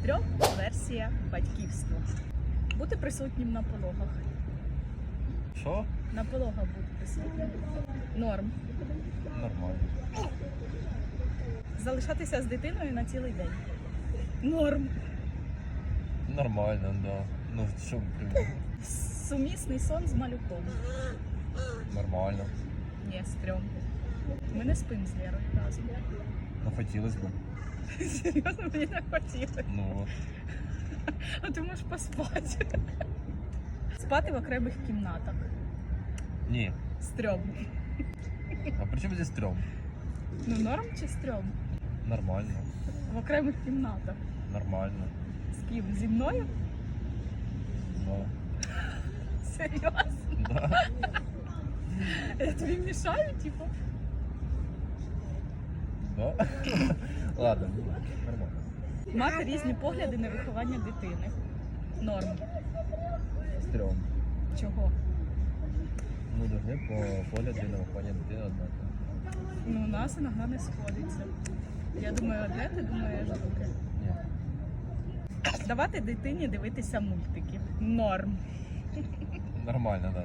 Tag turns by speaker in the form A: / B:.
A: Стрьом версія батьківства. Бути присутнім на пологах.
B: Що?
A: На пологах бути присутнім. Норм.
B: Нормально.
A: Залишатися з дитиною на цілий день. Норм.
B: Нормально, да. Ну що,
A: Сумісний сон з малюком.
B: нормально.
A: Ні, стрьом. Ми не спимо з Лерою разом.
B: Ну хотілося б.
A: Серйозно, мені не хотіли.
B: Ну.
A: А ти можеш поспати. Спати в окремих кімнатах.
B: Ні.
A: Стрьом.
B: А при чому здесь стрьом?
A: Ну норм чи стрьом?
B: Нормально.
A: В окремих кімнатах.
B: Нормально.
A: З ким? Зі мною?
B: Да.
A: Серйозно?
B: Да.
A: Я тобі мішаю, типу?
B: Да. Ладно, нормально.
A: Мати різні погляди на виховання дитини. Норм.
B: Стрьом.
A: Чого?
B: Ну, должны по погляду на виховання дитини однаково.
A: Ну, у нас іноді не сходиться. Я думаю, одне, ти думаєш друге.
B: Ні.
A: Давати дитині дивитися мультики. Норм.
B: Нормально, да.